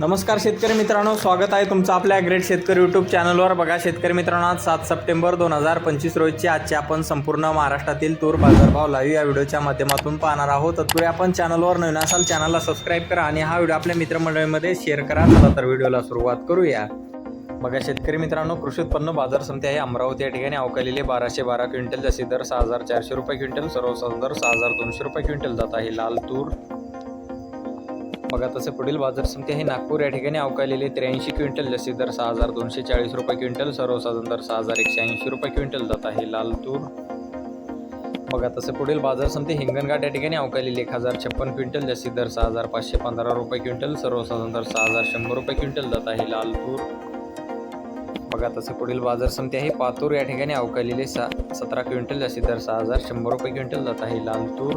नमस्कार शेतकरी मित्रांनो स्वागत आहे तुमचं आपल्या ग्रेट शेतकरी यूट्यूब चॅनलवर बघा शेतकरी मित्रांनो आज सात सप्टेंबर दोन हजार पंचवीस रोजची आजची आपण संपूर्ण महाराष्ट्रातील तूर बाजारभाव लाईव्ह या व्हिडिओच्या माध्यमातून पाहणार आहोत. तत्पूर्वी आपण चॅनलवर नवीन असाल चॅनलला सबस्क्राईब करा आणि हा व्हिडिओ आपल्या मित्रमंडळीमध्ये शेअर करा. चला तर व्हिडिओला सुरुवात करूया. बघा शेतकरी मित्रांनो कृषी उत्पन्न बाजार समिती आहे अमरावती. या ठिकाणी अवकालेले बाराशे बारा क्विंटल जसे दर सहा हजार चारशे रुपये क्विंटल सर्वसाधारण दर सहा हजार दोनशे रुपये क्विंटल जात आहे. लाल तूर बघा तसे पुढील बाजार समिती आहे. नागपूर या ठिकाणी अवकालेले त्र्याऐंशी क्विंटल जसे दर सहा हजार दोनशे चाळीस रुपये क्विंटल सर्वसाधारण दर सहा हजार एकशे ऐंशी रुपये क्विंटल जात आहे. लाल तूर बघा तसे पुढील बाजार समिती हिंगणघाट या ठिकाणी अवकालेले एक हजार छप्पन क्विंटल जसे दर सहा हजार पाचशे पंधरा रुपये क्विंटल सर्वसाधारण दर सहा हजार शंभर रुपये क्विंटल जात आहे. लाल तूर बघा तसे पुढील बाजार समिती आहे. पातूर या ठिकाणी अवकालेले सा सतरा क्विंटल जसे दर सहा हजार शंभर रुपये क्विंटल जात आहे. लाल तूर